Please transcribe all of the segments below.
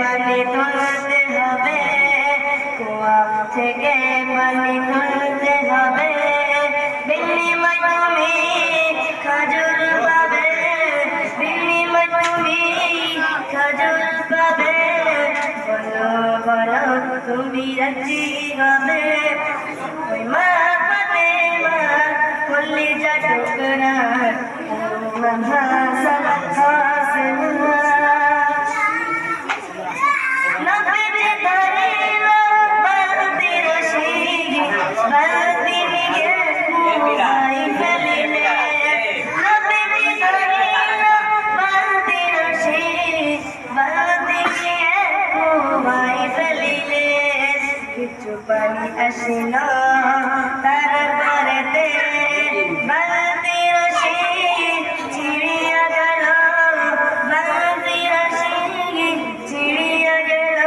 পানি তুলতে হবে, কুয়া থেকে পানি তুলতে হবে। বিনিময় তুমি খাজুর পাবে, বিনিময় তুমি খাজুর পাবে। বলো বলো, তুমি রাজি হবে। মা ফাতেমা কল্লি যা টুকরা হাসান পানি আসিল তারপরেতে বালতি রশি ছিড়িয়া গেল বালতি রশি ছিড়িয়া গেল,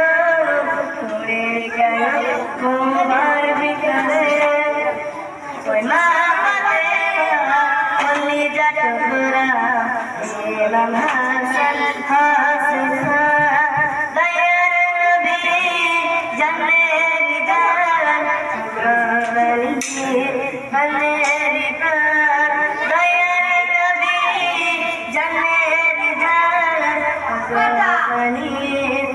পড়ে গেল কুমার বিকালে। ওই মা ফাতেমা বললি যা টুকরা এলাম হাসান 我爱你